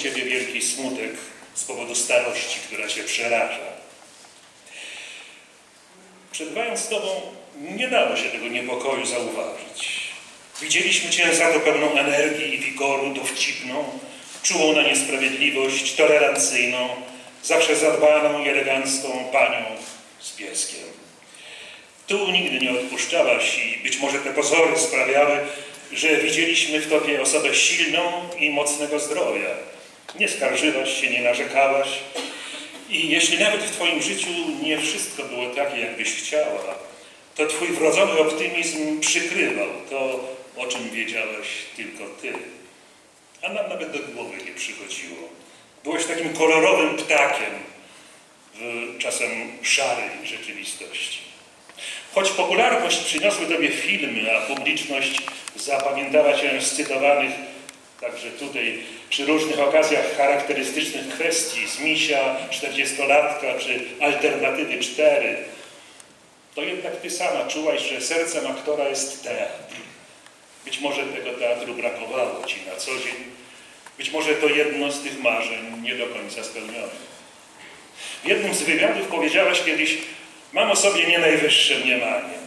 ciebie wielki smutek z powodu starości, która cię przeraża. Przebywając z tobą, nie dało się tego niepokoju zauważyć. Widzieliśmy cię za to pełną energii i wigoru, dowcipną, czułą na niesprawiedliwość, tolerancyjną, zawsze zadbaną i elegancką panią z pieskiem. Tu nigdy nie odpuszczałaś i być może te pozory sprawiały, że widzieliśmy w tobie osobę silną i mocnego zdrowia. Nie skarżyłaś się, nie narzekałaś i jeśli nawet w twoim życiu nie wszystko było takie, jakbyś chciała, to twój wrodzony optymizm przykrywał to, o czym wiedziałaś tylko ty. A nam nawet do głowy nie przychodziło. Byłeś takim kolorowym ptakiem w czasem szarej rzeczywistości. Choć popularność przyniosły Tobie filmy, a publiczność zapamiętała Cię z cytowanych także tutaj przy różnych okazjach charakterystycznych kwestii z Misia, 40-latka czy Alternatywy 4, to jednak Ty sama czułaś, że sercem aktora jest teatr. Być może tego teatru brakowało Ci na co dzień, być może to jedno z tych marzeń nie do końca spełnionych. W jednym z wywiadów powiedziałaś kiedyś, mam o sobie nie najwyższe mniemanie.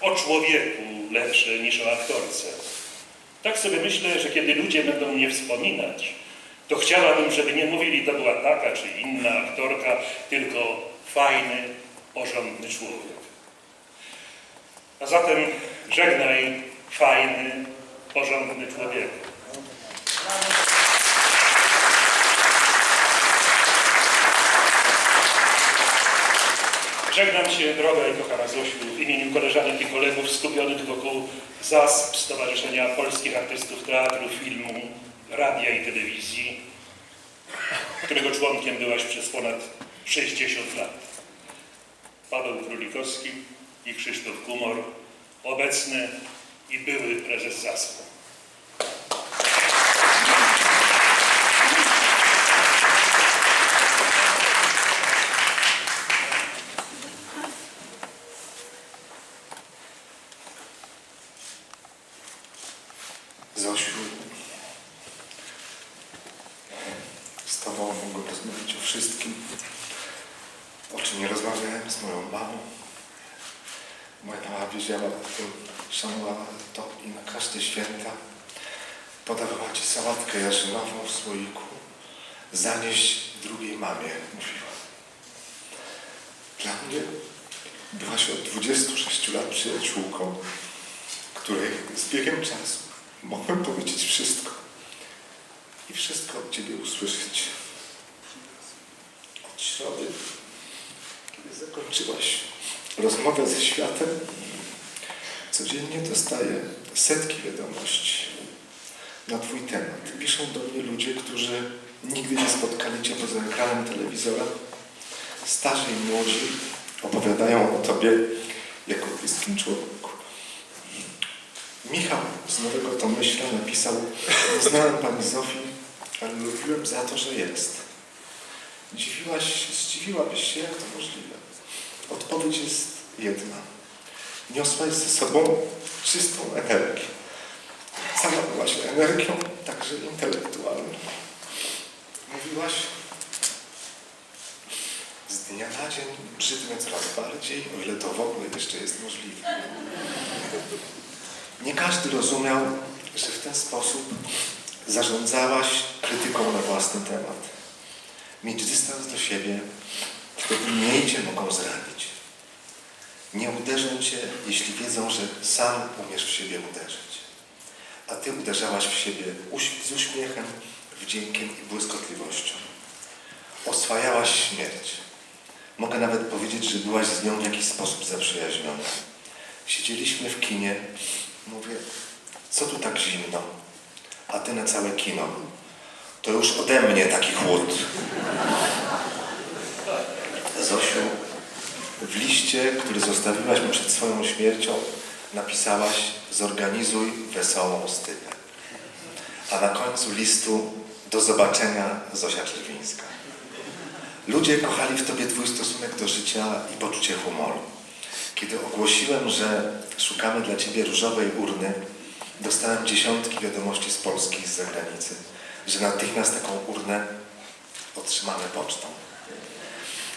O człowieku lepsze niż o aktorce. Tak sobie myślę, że kiedy ludzie będą mnie wspominać, to chciałabym, żeby nie mówili, to była taka czy inna aktorka, tylko fajny, porządny człowiek. A zatem żegnaj, fajny, porządny człowiek. Żegnam Cię, droga i kochana Zosiu, w imieniu koleżanek i kolegów skupionych wokół ZASP, Stowarzyszenia Polskich Artystów Teatru, Filmu, Radia i Telewizji, którego członkiem byłaś przez ponad 60 lat. Paweł Królikowski i Krzysztof Kumor, obecny i były prezes ZASP. Zosiu, z Tobą mogę rozmawiać o wszystkim, o czym nie rozmawiałem z moją mamą. Moja mama wiedziała o tym, szanowała to i na każde święta podawała Ci sałatkę jarzynową w słoiku. Zanieść drugiej mamie, mówiła. Dla mnie byłaś od 26 lat przyjaciółką, której z biegiem czasu mogłem powiedzieć wszystko i wszystko od Ciebie usłyszeć. Od środy, kiedy zakończyłaś rozmowę ze światem, codziennie dostaję setki wiadomości na Twój temat. Piszą do mnie ludzie, którzy nigdy nie spotkali Cię poza ekranem telewizora. Starzy i młodzi opowiadają o Tobie jako bliskim człowieku. Michał z Nowego Tomyśla napisał znałem Pani Zofii, ale lubiłem za to, że jest. Dziwiłaś, zdziwiłabyś się, jak to możliwe. Odpowiedź jest jedna. Niosłaś ze sobą czystą energię. Sama byłaś energią, także intelektualną. Mówiłaś z dnia na dzień brzydnie coraz bardziej, o ile to w ogóle jeszcze jest możliwe. Nie każdy rozumiał, że w ten sposób zarządzałaś krytyką na własny temat. Mieć dystans do siebie, wtedy mniej cię mogą zranić. Nie uderzą cię, jeśli wiedzą, że sam umiesz w siebie uderzyć. A ty uderzałaś w siebie z uśmiechem, wdziękiem i błyskotliwością. Oswajałaś śmierć. Mogę nawet powiedzieć, że byłaś z nią w jakiś sposób zaprzyjaźniona. Siedzieliśmy w kinie, mówię, co tu tak zimno? A ty na całe kino. To już ode mnie taki chłód. Zosiu, w liście, który zostawiłaś mi przed swoją śmiercią, napisałaś zorganizuj wesołą stypę. A na końcu listu do zobaczenia Zosia Czerwińska. Ludzie kochali w tobie twój stosunek do życia i poczucie humoru. Kiedy ogłosiłem, że szukamy dla ciebie różowej urny, dostałem dziesiątki wiadomości z Polski i z zagranicy. że natychmiast taką urnę otrzymamy pocztą.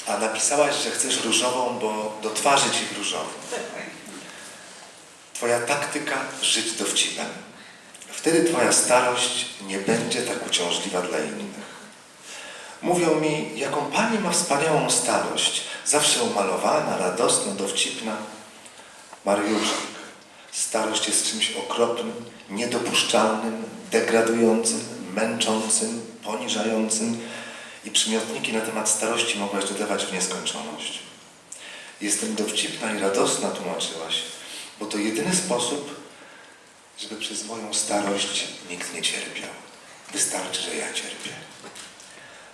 A napisałaś, że chcesz różową, bo do twarzy ci różową. Twoja taktyka żyć dowcipem. Wtedy twoja starość nie będzie tak uciążliwa dla innych. Mówią mi, jaką pani ma wspaniałą starość, zawsze umalowana, radosna, dowcipna. Mariuszek, starość jest czymś okropnym, niedopuszczalnym, degradującym, męczącym, poniżającym i przymiotniki na temat starości mogłaś dodawać w nieskończoność. Jestem dowcipna i radosna, tłumaczyłaś, bo to jedyny sposób, żeby przez moją starość nikt nie cierpiał. Wystarczy, że ja cierpię.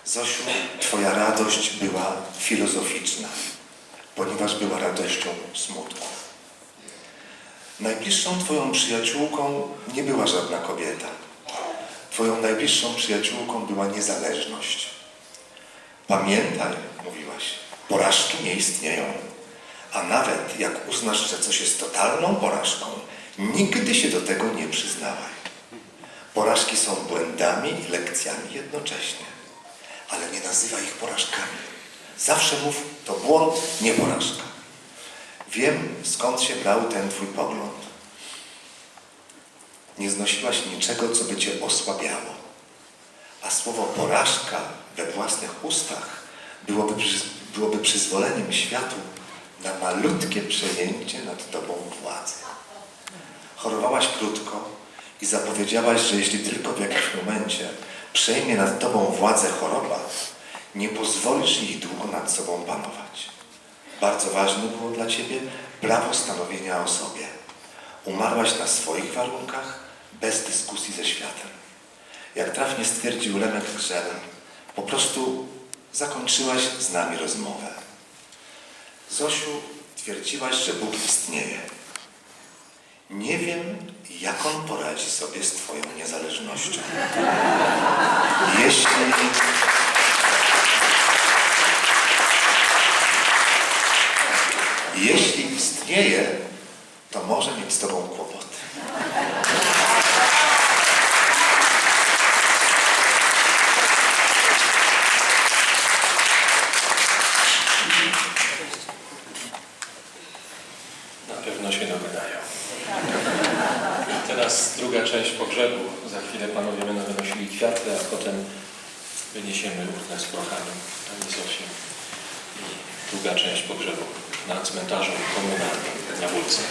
Zosiu, Twoja radość była filozoficzna, ponieważ była radością smutku. Najbliższą Twoją przyjaciółką nie była żadna kobieta. Twoją najbliższą przyjaciółką była niezależność. Pamiętaj, mówiłaś, porażki nie istnieją. A nawet jak uznasz, że coś jest totalną porażką, nigdy się do tego nie przyznawaj. Porażki są błędami i lekcjami jednocześnie, ale nie nazywaj ich porażkami. Zawsze mów, to błąd, nie porażka. Wiem, skąd się brał ten twój pogląd. Nie znosiłaś niczego, co by cię osłabiało. A słowo porażka we własnych ustach byłoby, byłoby przyzwoleniem światu na malutkie przejęcie nad tobą władzy. Chorowałaś krótko i zapowiedziałaś, że jeśli tylko w jakimś momencie przejmie nad tobą władzę choroba, nie pozwolisz jej długo nad sobą panować. Bardzo ważne było dla ciebie prawo stanowienia o sobie. Umarłaś na swoich warunkach, bez dyskusji ze światem. Jak trafnie stwierdził Lemek Grzel, po prostu zakończyłaś z nami rozmowę. Zosiu, twierdziłaś, że Bóg istnieje. Nie wiem, jak On poradzi sobie z Twoją niezależnością. Jeśli... Jeśli istnieje, to może mieć z Tobą kłopoty. Na pewno się dogadają. Druga część pogrzebu. Za chwilę panowie będą wynosili kwiaty, a potem wyniesiemy urnę z prochami Pani Zosi. I druga część pogrzebu na cmentarzu komunalnym na Wólce.